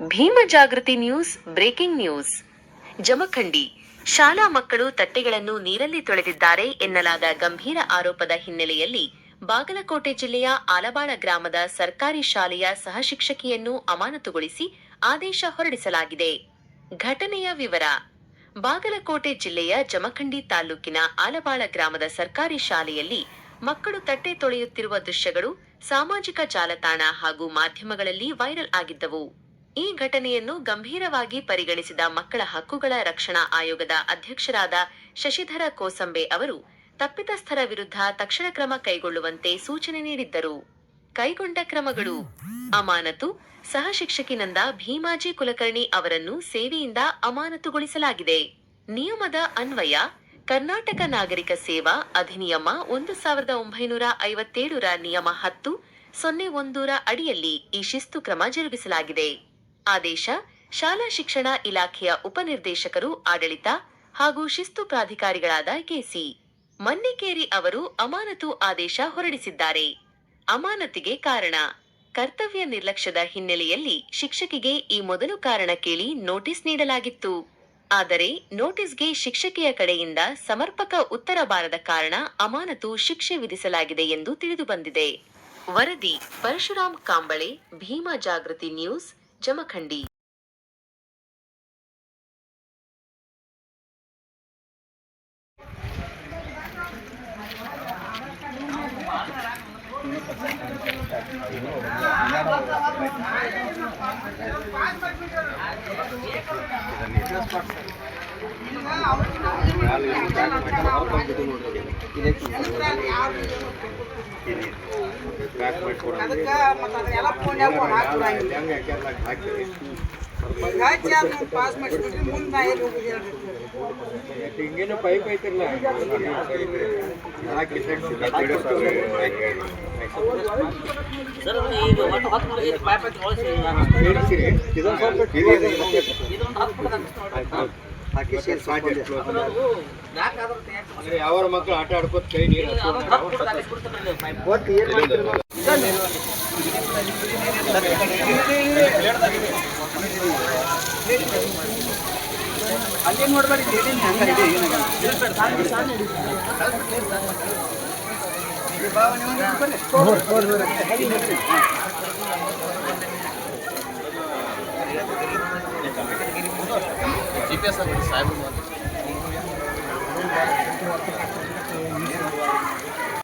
ಭೀಮ ಜಾಗೃತಿ news, breaking news. Jamkhandi. ಶಾಲಾ ಮಕ್ಕಳು ತಟ್ಟೆಗಳನ್ನು ನೀರಲ್ಲಿ ತೊಳೆದಿದ್ದಾರೆ ಎನ್ನಲಾದ ಗಂಭೀರ ಆರೋಪದ ಹಿನ್ನೆಲೆಯಲ್ಲಿ ಬಾಗಲಕೋಟೆ ಜಿಲ್ಲೆಯ ಆಲಬಾಳ ಗ್ರಾಮದ ಸರ್ಕಾರಿ ಶಾಲೆಯ ಸಹಶಿಕ್ಷಕಿಯನ್ನು ಅಮಾನತುಗೊಳಿಸಿ ಆದೇಶ ಹೊರಡಿಸಲಾಗಿದೆ. ಘಟನೆಯ ವಿವರ. ಬಾಗಲಕೋಟೆ ಜಿಲ್ಲೆಯ ಜಮಖಂಡಿ ತಾಲೂಕಿನ ಆಲಬಾಳ ಗ್ರಾಮದ ಸರ್ಕಾರಿ ಶಾಲೆಯಲ್ಲಿ ಮಕ್ಕಳು ತಟ್ಟೆ ತೊಳೆಯುತ್ತಿರುವ ದೃಶ್ಯಗಳು ಸಾಮಾಜಿಕ ಜಾಲತಾಣ ಹಾಗೂ ಮಾಧ್ಯಮಗಳಲ್ಲಿ ವೈರಲ್ ಆಗಿದ್ದವು. ಈ ಘಟನೆಯನ್ನು ಗಂಭೀರವಾಗಿ ಪರಿಗಣಿಸಿದ ಮಕ್ಕಳ ಹಕ್ಕುಗಳ ರಕ್ಷಣಾ ಆಯೋಗದ ಅಧ್ಯಕ್ಷರಾದ ಶಶಿಧರ ಕೋಸಂಬೆ ಅವರು ತಪ್ಪಿತಸ್ಥರ ವಿರುದ್ಧ ತಕ್ಷಣ ಕ್ರಮ ಕೈಗೊಳ್ಳುವಂತೆ ಸೂಚನೆ ನೀಡಿದ್ದರು. ಕೈಗೊಂಡ ಕ್ರಮಗಳು ಅಮಾನತು ಸಹ ಶಿಕ್ಷಕಿನಂದ ಭೀಮಾಜಿ ಕುಲಕರ್ಣಿ ಅವರನ್ನು ಸೇವೆಯಿಂದ ಅಮಾನತುಗೊಳಿಸಲಾಗಿದೆ. ನಿಯಮದ ಅನ್ವಯ, ಕರ್ನಾಟಕ ನಾಗರಿಕ ಸೇವಾ ಅಧಿನಿಯಮ ಒಂದು ಸಾವಿರದ ಒಂಬೈನೂರ ಐವತ್ತೇಳರ ನಿಯಮ ಹತ್ತು ಸೊನ್ನೆ ಒಂದೂರ ಅಡಿಯಲ್ಲಿ ಈ ಶಿಸ್ತು ಕ್ರಮ ಜರುಗಿಸಲಾಗಿದೆ. ಆದೇಶ, ಶಾಲಾ ಶಿಕ್ಷಣ ಇಲಾಖೆಯ ಉಪನಿರ್ದೇಶಕರು ಆಡಳಿತ ಹಾಗೂ ಶಿಸ್ತು ಪ್ರಾಧಿಕಾರಿಗಳಾದ ಕೆಸಿ ಮನ್ನಿಕೇರಿ ಅವರು ಅಮಾನತು ಆದೇಶ ಹೊರಡಿಸಿದ್ದಾರೆ. ಅಮಾನತಿಗೆ ಕಾರಣ, ಕರ್ತವ್ಯ ನಿರ್ಲಕ್ಷ್ಯದ ಹಿನ್ನೆಲೆಯಲ್ಲಿ ಶಿಕ್ಷಕಿಗೆ ಈ ಮೊದಲು ಕಾರಣ ಕೇಳಿ ನೋಟಿಸ್ ನೀಡಲಾಗಿತ್ತು. ಆದರೆ ನೋಟಿಸ್ಗೆ ಶಿಕ್ಷಕಿಯ ಕಡೆಯಿಂದ ಸಮರ್ಪಕ ಉತ್ತರ ಬಾರದ ಕಾರಣ ಅಮಾನತು ಶಿಕ್ಷೆ ವಿಧಿಸಲಾಗಿದೆ ಎಂದು ತಿಳಿದುಬಂದಿದೆ. ವರದಿ ಪರಶುರಾಮ್ ಕಾಂಬಳೆ, ಭೀಮಾ ಜಾಗೃತಿ ನ್ಯೂಸ್ ಜಮಖಂಡಿ ಅದಕ್ಕೆ ಪಾಸ್ ಮಾಡಿಸ್ಬಿಟ್ರಿ ಮುಂದೆ ನಾ ಎಲ್ಲಿ ಪೈಪ್ ಐತಿರಲ್ಲ ಹಾಕಿ ಸರ್ ಅದು ಈಗ ಒಟ್ಟು ಹತ್ತು ಮಂದಿ ಇದು ಪಾಯ್ಪ್ ಐತಿ ಒಳಗೆ ಇದೊಂದು ಸ್ವಲ್ಪ ಇದೊಂದು ಹತ್ತು. ಹಾಕಿ ಸೇರಿಸಿ ಅದು ಅದು ಬ್ಲ್ಯಾಕ್ ಆದ್ರೆ ತಯಾರಿಸಿ ಅಂದ್ರೆ ಯಾವ ಮಕ್ಕಳು ಆಟ ಆಡ್ಕೋತ ಕೈ ನೀರು ಒಟ್ಟು ಏನು ಮಾಡ್ತಿರ್ಬೋದು ಅಲ್ಲೇ. ನೋಡ್ಬೇಡಿ ಹಂಗ ಇದೆ ಜಿ ಪಿ ಎಸ್ ಸಾಹೇಬ್